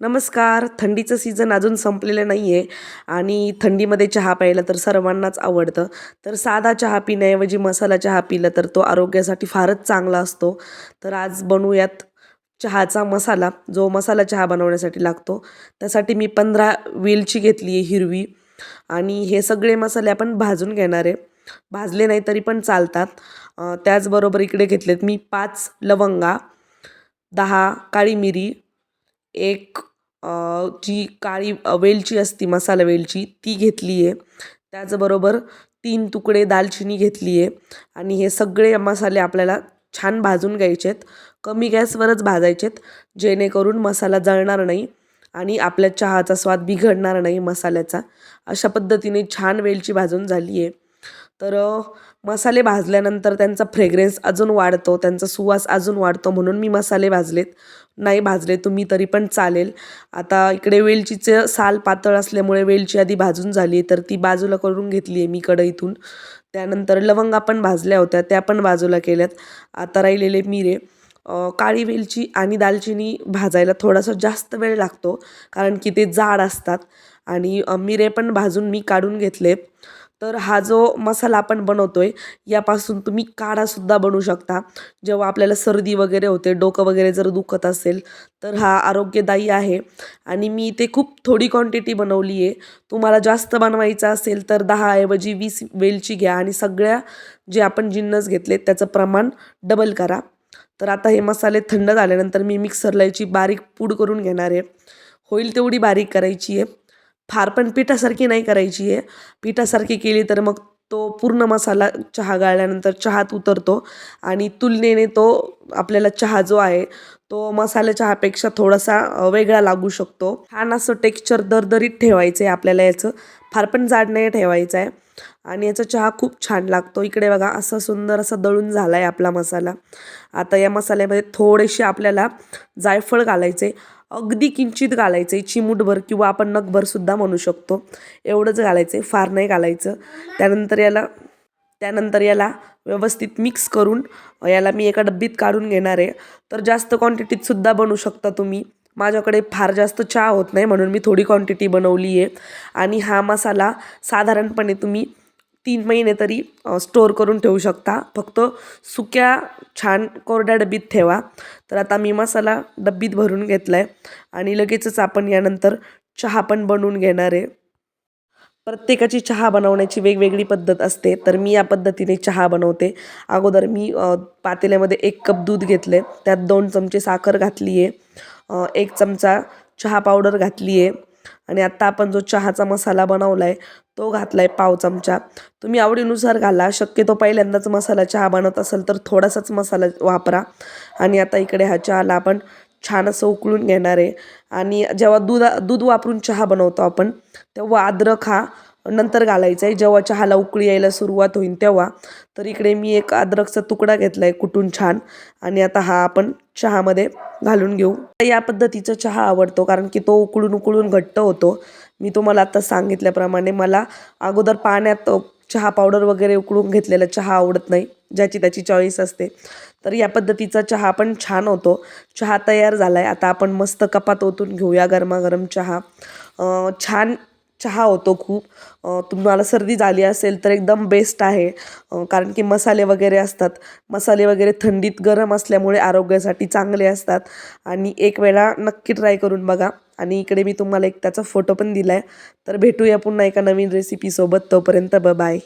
नमस्कार. थंडीचं सीझन अजून संपलेलं नाही आहे आणि थंडीमध्ये चहा प्यायला तर सर्वांनाच आवडतं. तर साधा चहा पिण्याऐवजी मसाला चहा पिला तर तो आरोग्यासाठी फारच चांगला असतो. तर आज बनवूयात चहाचा मसाला जो मसाला चहा बनवण्यासाठी लागतो. त्यासाठी मी पंधरा वेलची घेतली आहे हिरवी आणि हे सगळे मसाले आपण भाजून घेणार आहे. भाजले नाही तरी पण चालतात. त्याचबरोबर इकडे घेतलेत मी पाच लवंगा दहा काळी मिरी एक जी काळी वेलची असती मसाला वेलची ती घेतली आहे त्याचबरोबर तीन तुकडे दालचिनी घेतली आहे आणि हे सगळे मसाले आपल्याला छान भाजून घ्यायचे आहेत कमी गॅसवरच भाजायचे आहेत जेणेकरून मसाला जळणार नाही आणि आपल्या चहाचा स्वाद बिघडणार नाही मसाल्याचा. अशा पद्धतीने छान वेलची भाजून झाली आहे तर मसाले भाजल्यानंतर त्यांचा फ्रेग्रेन्स अजून वाढतो त्यांचा सुवास अजून वाढतो म्हणून मी मसाले भाजलेत. नाही भाजले तुम्ही तरी पण चालेल. आता इकडे वेलचीचं साल पातळ असल्यामुळे वेलची आधी भाजून झाली तर ती बाजूला करून घेतली आहे मी कढईतून त्यानंतर लवंगा पण भाजल्या होत्या त्या पण बाजूला केल्यात. आता राहिलेले मिरे. काळी वेलची आणि दालचिनी भाजायला थोडासा जास्त वेळ लागतो कारण की ते जाड असतात. आणि मिरे पण भाजून मी काढून घेतले तर हा जो मसाला आपण बनवतो आहे यापासून तुम्ही काढासुद्धा बनवू शकता. जेव्हा आपल्याला सर्दी वगैरे होते डोकं वगैरे जर दुखत असेल तर हा आरोग्यदायी आहे. आणि मी इथे खूप थोडी क्वांटिटी बनवली आहे तुम्हाला जास्त बनवायचं असेल तर दहाऐवजी वीस वेलची घ्या आणि सगळ्या जे आपण जिन्नस घेतले त्याचं प्रमाण डबल करा. तर आता हे मसाले थंड झाल्यानंतर मी मिक्सरला याची बारीक पूड करून घेणार. आहे होईल तेवढी बारीक करायची आहे फार पण पिठासारखी नाही करायची आहे. पिठासारखी केली तर मग तो पूर्ण मसाला चहा गाळल्यानंतर चहात उतरतो आणि तुलनेने तो आपल्याला चहा जो आहे तो मसाला चहापेक्षा थोडासा वेगळा लागू शकतो. छान असं टेक्स्चर दरदरीत ठेवायचं आहे आपल्याला याचं. फार पण जाड नाही ठेवायचं आहे. आणि याचा चहा खूप छान लागतो. इकडे बघा असा सुंदर असा दळून झाला आहे आपला मसाला. आता या मसाल्यामध्ये थोडेसे आपल्याला जायफळ घालायचे अगदी किंचित घालायचे चिमूटभर किंवा आपण नगभरसुद्धा म्हणू शकतो. एवढंच घालायचं आहे फार नाही घालायचं. त्यानंतर याला त्यानंतर याला व्यवस्थित मिक्स करून याला मी एका डब्बीत काढून घेणार आहे. तर जास्त क्वांटिटीतसुद्धा बनवू शकता तुम्ही. माझ्याकडे फार जास्त चहा होत नाही म्हणून मी थोडी क्वांटिटी बनवली आहे आणि हा मसाला साधारणपणे तुम्ही तीन महिने तरी स्टोअर करून ठेवू शकता. फक्त सुक्या छान कोरड्या डब्बीत ठेवा. तर आता मी मसाला डब्बीत भरून घेतला आहे आणि लगेचच आपण यानंतर चहा पण बनवून घेणार आहे. प्रत्येकाची चहा बनवण्याची वेगवेगळी पद्धत असते. तर मी या पद्धतीने चहा बनवते. अगोदर मी पातेल्यामध्ये एक कप दूध घेतले त्यात दोन चमचे साखर घातली आहे एक चमचा चहा पावडर घातली आहे आणि आत्ता आपण जो चहाचा मसाला बनवला आहे तो घातला आहे पाव चमचा. तुम्ही आवडीनुसार घाला शक्यतो पहिल्यांदाच मसाला चहा बनवत असेल तर थोडासाच मसाला वापरा. आणि आता इकडे हा चहाला आपण छान असं उकळून घेणार आहे. आणि जेव्हा दूध दूध वापरून चहा बनवतो आपण तेव्हा अद्रक हा नंतर घालायचा आहे जेव्हा चहाला उकळी यायला सुरुवात होईल तेव्हा. तर इकडे मी एक अद्रकचा तुकडा घेतला आहे कुटून छान. आणि आता हा आपण चहामध्ये घालून घेऊ. या पद्धतीचा चहा आवडतो कारण की तो उकळून उकळून घट्ट होतो. मी तुम्हाला आता सांगितल्याप्रमाणे मला अगोदर पाण्यात चहा पावडर वगैरे उकळून घेतलेला चहा आवडत नाही. ज्याची त्याची चॉईस असते. तर या पद्धतीचा चहा पण छान होतो. चहा तयार झाला आहे आता आपण मस्त कपात ओतून घेऊया गरमागरम चहा. छान चहा होतो खूप. तुम्हाला सर्दी झाली असेल तर एकदम बेस्ट आहे. कारण की मसाले वगैरे असतात. मसाले वगैरे थंडीत गरम असल्यामुळे आरोग्यासाठी चांगले असतात. आणि एक वेळा नक्की ट्राय करून बघा. आणि इकडे मी तुम्हाला एक त्याचा फोटो पण दिला आहे तर भेटूया पुन्हा एका नवीन रेसिपीसोबत तोपर्यंत ब बाय